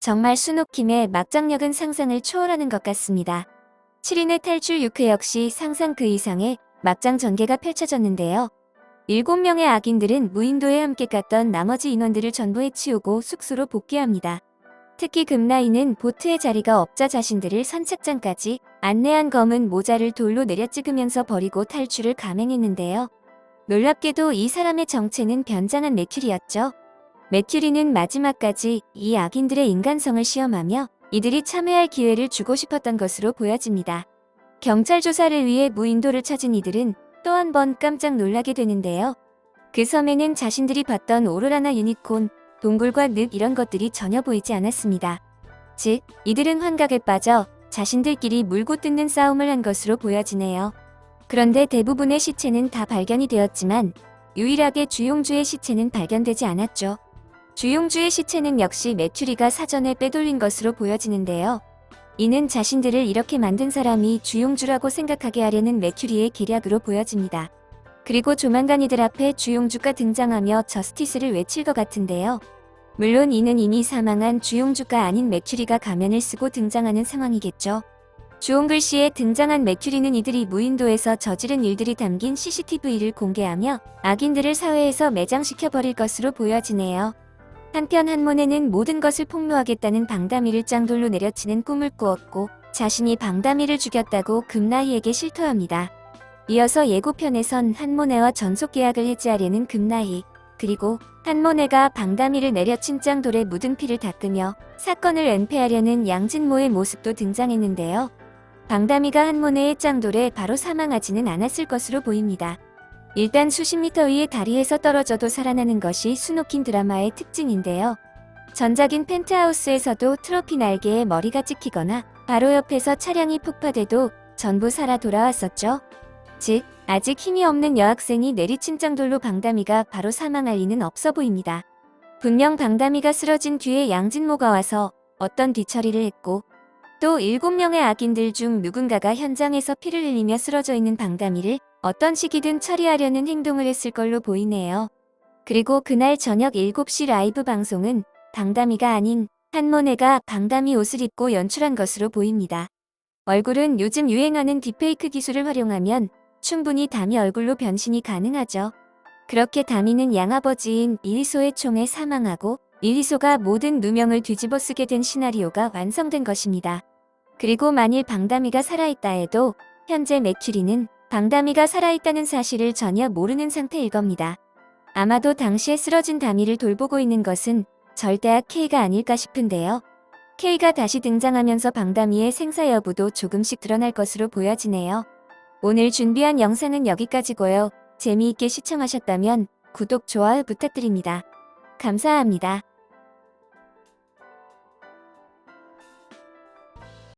정말 수노킴의 막장력은 상상을 초월하는 것 같습니다. 7인의 탈출 6회 역시 상상 그 이상의 막장 전개가 펼쳐졌는데요. 7명의 악인들은 무인도에 함께 갔던 나머지 인원들을 전부 해치우고 숙소로 복귀합니다. 특히 금나이는 보트의 자리가 없자 자신들을 선착장까지 안내한 검은 모자를 돌로 내려 찍으면서 버리고 탈출을 감행했는데요. 놀랍게도 이 사람의 정체는 변장한 메큐리였죠. 메큐리는 마지막까지 이 악인들의 인간성을 시험하며 이들이 참여할 기회를 주고 싶었던 것으로 보여집니다. 경찰 조사를 위해 무인도를 찾은 이들은 또 한 번 깜짝 놀라게 되는데요. 그 섬에는 자신들이 봤던 오로라나 유니콘, 동굴과 늪 이런 것들이 전혀 보이지 않았습니다. 즉, 이들은 환각에 빠져 자신들끼리 물고 뜯는 싸움을 한 것으로 보여지네요. 그런데 대부분의 시체는 다 발견이 되었지만 유일하게 주용주의 시체는 발견되지 않았죠. 주용주의 시체는 역시 메추리가 사전에 빼돌린 것으로 보여지는데요. 이는 자신들을 이렇게 만든 사람이 주용주라고 생각하게 하려는 메큐리의 계략으로 보여집니다. 그리고 조만간 이들 앞에 주용주가 등장하며 저스티스를 외칠 것 같은데요. 물론 이는 이미 사망한 주용주가 아닌 메큐리가 가면을 쓰고 등장하는 상황이겠죠. 주홍 글 씨에 등장한 메큐리는 이들이 무인도에서 저지른 일들이 담긴 CCTV를 공개하며 악인들을 사회에서 매장시켜 버릴 것으로 보여지네요. 한편 한몬에는 모든 것을 폭로하겠다는 방다미를 짱돌로 내려치는 꿈을 꾸었고 자신이 방다미를 죽였다고 금나희에게 실토합니다. 이어서 예고편에선 한모네와 전속 계약을 해지하려는 금나희 그리고 한모네가 방다미를 내려친 짱돌의 묻은 피를 닦으며 사건을 은폐하려는 양진모의 모습도 등장했는데요. 방다미가 한모네의 짱돌에 바로 사망하지는 않았을 것으로 보입니다. 일단 수십 미터 위의 다리에서 떨어져도 살아나는 것이 수노킨 드라마의 특징인데요. 전작인 펜트하우스에서도 트로피 날개에 머리가 찍히거나 바로 옆에서 차량이 폭파돼도 전부 살아 돌아왔었죠. 즉, 아직 힘이 없는 여학생이 내리친 짱돌로 방다미가 바로 사망할 리는 없어 보입니다. 분명 방다미가 쓰러진 뒤에 양진모가 와서 어떤 뒤처리를 했고 또 7명의 악인들 중 누군가가 현장에서 피를 흘리며 쓰러져 있는 방다미를 어떤 시기든 처리하려는 행동을 했을 걸로 보이네요. 그리고 그날 저녁 7시 라이브 방송은 방다미가 아닌 한모네가 방다미 옷을 입고 연출한 것으로 보입니다. 얼굴은 요즘 유행하는 딥페이크 기술을 활용하면 충분히 다미 얼굴로 변신이 가능하죠. 그렇게 다미는 양아버지인 이리소의 총에 사망하고 이리소가 모든 누명을 뒤집어 쓰게 된 시나리오가 완성된 것입니다. 그리고 만일 방다미가 살아있다 해도 현재 메큐리는 방다미가 살아있다는 사실을 전혀 모르는 상태일 겁니다. 아마도 당시에 쓰러진 다미를 돌보고 있는 것은 절대악 K가 아닐까 싶은데요. K가 다시 등장하면서 방다미의 생사 여부도 조금씩 드러날 것으로 보여지네요. 오늘 준비한 영상은 여기까지고요. 재미있게 시청하셨다면 구독, 좋아요 부탁드립니다. 감사합니다.